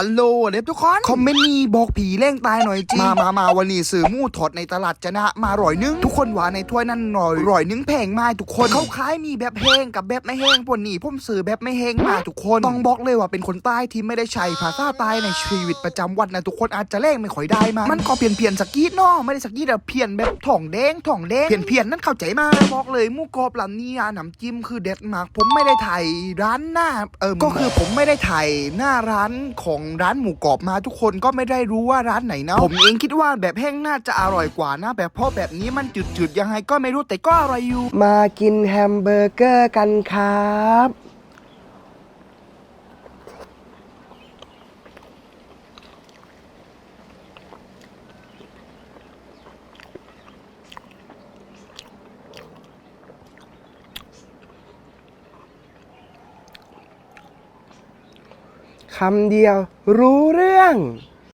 ฮัลโหลเด็กทุกคน คอมเมนต์นี้บอกผีเล่งตายหน่อยจีมามามาวันนี้ซื้อหมูถอดในตลาดจะนะมาร่อยนึง ทุกคนว่าในถ้วยนั้นร่อยร่อยนึงแพงมากทุกคนเขาขายมีแบบแห้งกับแบบไม่แห้งพวกนี้ผมซื้อแบบไม่แห้งมาทุกคน ต้องบอกเลยว่าเป็นคนใต้ที่ไม่ได้ใช้ภาษาใต้ในชีวิตประจำวันนะทุกคนอาจจะเล่งไม่ค่อยได้มามันก็เปลี่ยนเปลี่ยนๆสักกีดเนาะไม่ได้สักกีดอะเพี้ยนแบบถ่องแดงถ่องแดงเพี้ยนเพียนๆนั่นเข้าใจมาบอกเลยหมูกรอบร้านนี้อะน้ำจิ้มคือเด็ดมากผมไม่ได้ถ่ายร้านหน้าเออก็คือผมไม่ได้ถ่ายหน้าร้านของร้านหมูกรอบมาทุกคนก็ไม่ได้รู้ว่าร้านไหนนะผมเองคิดว่าแบบแห้งน่าจะอร่อยกว่านะแบบเพราะแบบนี้มันจืดๆยังไงก็ไม่รู้แต่ก็อร่อยอยู่ มากินแฮมเบอร์เกอร์กันครับ คำเดียวรู้เรื่อง